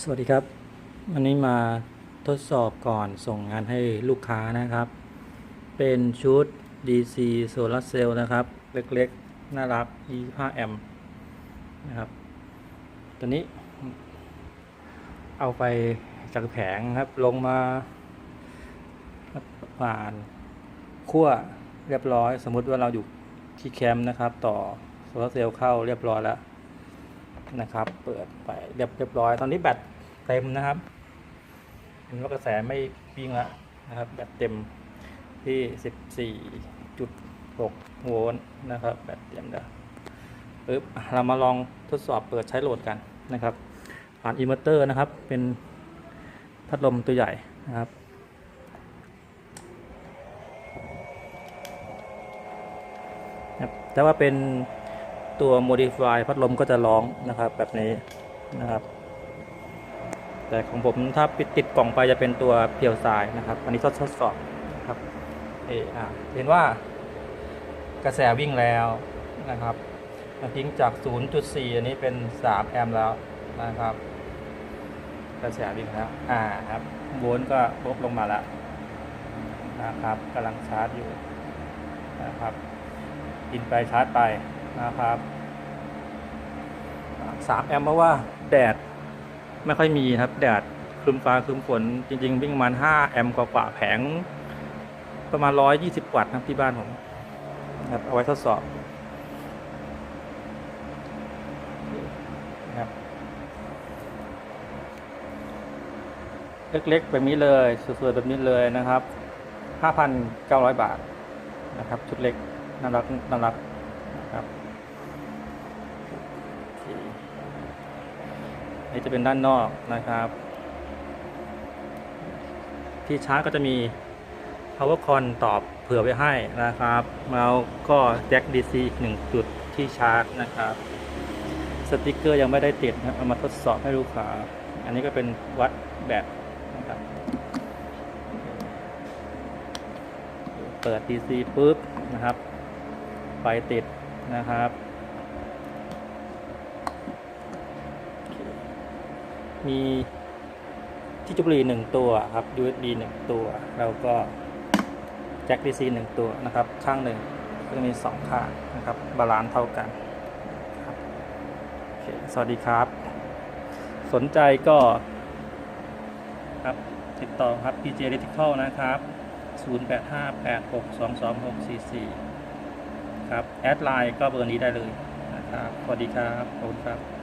สวัสดีครับ วันนี้มาทดสอบก่อนส่งงานให้ลูกค้านะครับ เป็นชุด DC Solar Cell นะครับ เล็กๆ น่ารัก 25 แอมป์นะครับ ตัวนี้ เอาไปจากแผงครับ ลงมาผ่านขั้วเรียบร้อย สมมุติว่าเราอยู่ที่แคมป์นะครับ ต่อโซลาร์เซลล์เข้าเรียบร้อยแล้ว นะครับ เปิดไปเรียบเรียบร้อย ตอนนี้แบตเต็มนะครับเห็นว่ากระแสไม่วิ่งล้วนะครับ แบตเต็มที่14.6โวลต์นะครับ แบตเต็มแล้วปึ๊บเรามาลองทดสอบเปิดใช้โหลดกันนะครับผ่านอินเวอร์เตอร์นะครับ เป็นพัดลมตัวใหญ่นะครับแต่ว่าเป็น ตัว modify พัดลมก็จะร้องนะครับแบบนี้นะครับ แต่ของผมถ้าปิดติดกล่องไปจะเป็นตัวเพียวสายนะครับ อันนี้ทดทดสอบนะครับเออเห็นว่ากระแสวิ่งแล้วนะครับมาทิ้งจาก 0.4 อันนี้เป็น 3 แอมป์แล้วนะครับ กระแสวิ่งแล้วอ่าครับโวลต์ก็ลดลงมาแล้วนะครับกำลังชาร์จอยู่นะครับกินไปชาร์จไป นะครับสามแอมป์เพราะว่าแดดไม่ค่อยมีครับ แดดครึมฟ้าครึมฝนจริง ๆ วิ่งประมาณห้าแอมป์กว่าแผง ประมาณร้อยยี่สิบวัตต์นะครับที่บ้านผมนะครับเอาไว้ทดสอบนะครับเล็กๆแบบนี้เลยสวยๆแบบนี้เลยนะครับห้าพันเก้าร้อยบาทนะครับ ชุดเล็กน่ารักน่ารัก ครับอเคนี่จะเป็นด้านนอกนะครับ ที่ชาร์จก็จะมี power con ตอบเผื่อไว้ให้นะครับแล้วก็แจ็ค DC อีกหนึ่งจุดที่ชาร์จนะครับ สติกเกอร์ยังไม่ได้ติดนะเอามาทดสอบให้ลูกค้าอันนี้ก็เป็นวัดแบตนะครับ เปิด DC ปุ๊บนะครับ ไฟติด นะครับ มีที่จุบบุหรีหนึ่งตัวครับ USB หนึ่งตัว แล้วก็แจ็ค DC หนึ่งตัวนะครับ ข้างหนึ่งก็จะมีสองข้างนะครับ บาลานซ์เท่ากันครับโอเคสวัสดีครับ สนใจก็ครับติดต่อครับ PJ Electrical นะครับ 0858622644 ครับแอดไลน์ก็เบอร์นี้ได้เลยนะครับสวัสดีครับขอบคุณครับ